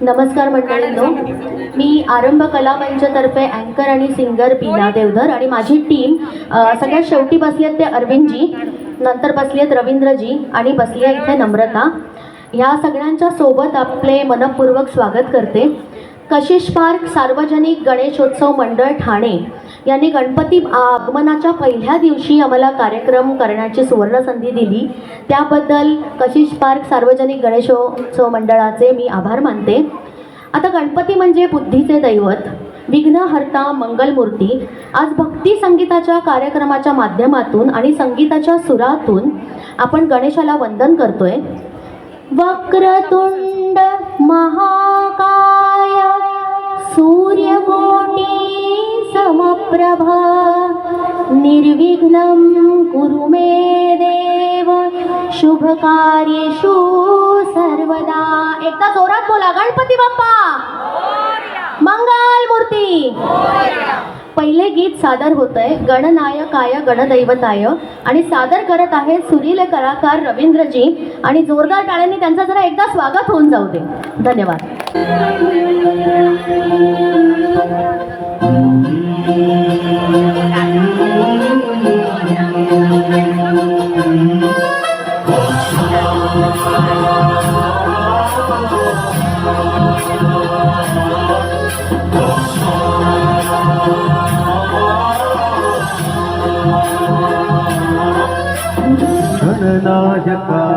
नमस्कार मंडळींनो. मी आरंभ कला मंचतर्फे अँकर आणि सिंगर बीना देवधर आणि माझी टीम सगळ्यात शेवटी बसली आहेत ते अरविंदजी नंतर बसली आहेत रवींद्रजी आणि बसली आहे इथे नम्रता. ह्या सगळ्यांच्या सोबत आपले मनपूर्वक स्वागत करते. कशिश पार्क सार्वजनिक गणेशोत्सव मंडळ ठाणे. यांनी गणपती आगमनाच्या पहिल्या दिवशी आम्हाला कार्यक्रम करण्याची सुवर्ण संधी दिली. त्याबद्दल कशिश पार्क सार्वजनिक गणेशोत्सव मंडळाचे मी आभार मानते. आता गणपती म्हणजे बुद्धीचे दैवत विघ्नहर्ता मंगलमूर्ती. आज भक्ती संगीताच्या कार्यक्रमाच्या माध्यमातून आणि संगीताच्या सुरातून आपण गणेशाला वंदन करतोय. वक्रतुंड महाकाय सूर्यकोटी समप्रभा निर्विघ्नं कुरु मे देव। शुभकार्येषु सर्वदा। एकदा जोरात बोला गणपती बाप्पा! मंगल मूर्ती पहिले गीत सादर होत आहे गणनायकाय गणदैवताय. आणि सादर करत आहे सुरील कलाकार रवींद्रजी. आणि जोरदार टाळ्यांनी त्यांचं जरा एकदा स्वागत होऊन जाऊ दे. धन्यवाद. Jagata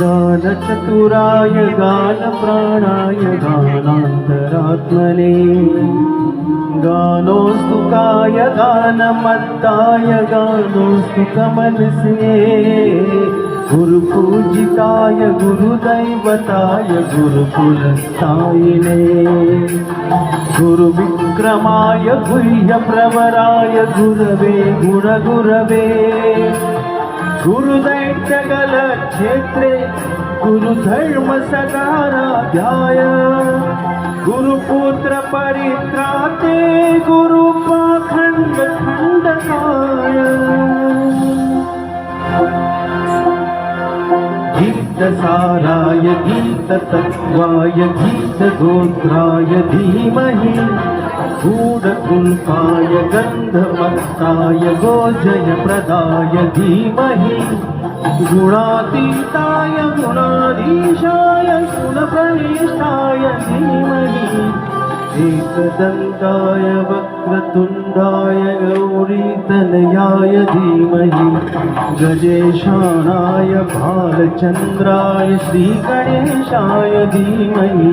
गानचतुराय गानप्राणाय गानान्तरात्मने गानोस्तुकाय गानमत्ताय गानोस्तु कमनसे गुरुपूजिताय गुरुदैवताय गुरुकुलस्थायिने गुरुविक्रमाय गुह्यप्रवराय गुरवे गुणगुरवे गुरुदैत्यगल क्षेत्रे गुरुधर्म सकाराध्याय गुरुपुत्र परित्राते गुरुपाखण्ड खण्डकाय गीतसाराय गीततत्त्वाय गीतगोत्राय धीमहि गूढकुल्पाय गन्धमत्ताय गोजयप्रदाय धीमहि गुणातीताय गुणाधीशाय गुणप्रविष्टाय धीमहि एकदन्ताय वक्रतुण्डाय गौरीतनयाय धीमहि गजेशानाय भालचन्द्राय श्रीगणेशाय धीमहि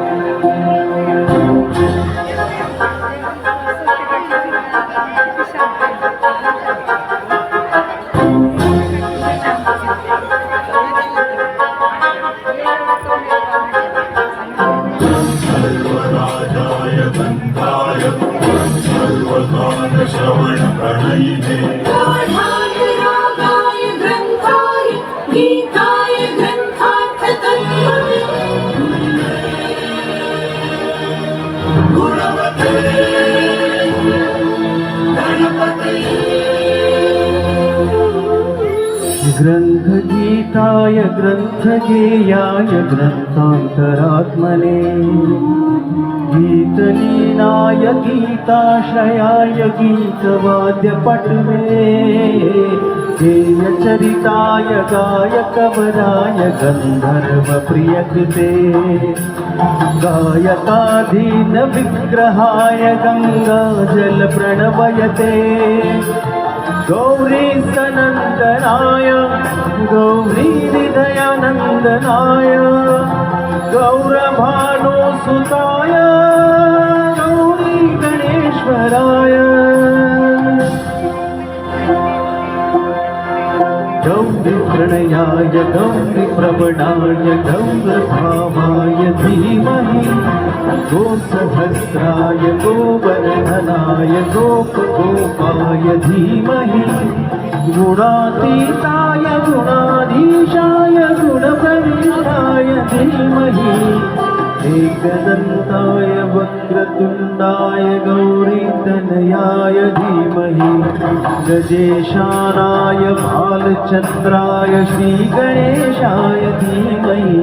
ग्रन्थाय ग्रन्थधेयाय ग्रन्थान्तरात्मने। गीतलीनाय गीताश्रयाय गीतवाद्यपटमे हेयचरिताय गायकवराय गन्धर्वप्रियकृते। गायकाधीनविग्रहाय गङ्गाजलप्रणवयते। गौरीसनन्दनाय य गौरभाणोसुताय गौरी गणेश्वराय गौरिप्रणयाय गौरिप्रवणाय गौरभावाय धीमहि गोसहस्राय गोवर्धनाय गोपगोपाय धीमहि गुणातीताय गुणाधीशा धीमहि एकदन्ताय वक्रतुण्डाय गौरीतनयाय धीमहि गजेशानाय बालचन्द्राय श्रीगणेशाय धीमहि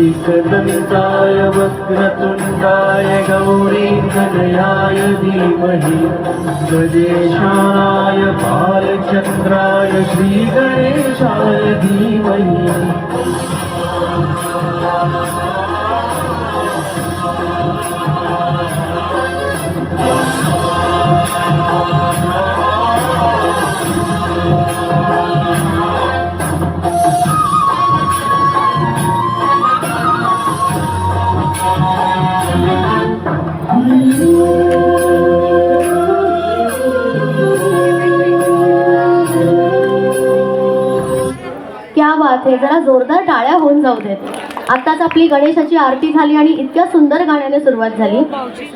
एकदन्ताय वक्रतुण्डाय गौरीतनयाय धीमहि गजेशानाय बालचन्द्राय श्रीगणेशाय धीमहि जरा जोरदार टाळ्या होऊन जाऊ देत. आत्ताच आपली गणेशाची आरती झाली आणि इतक्या सुंदर गाण्याने सुरुवात झाली.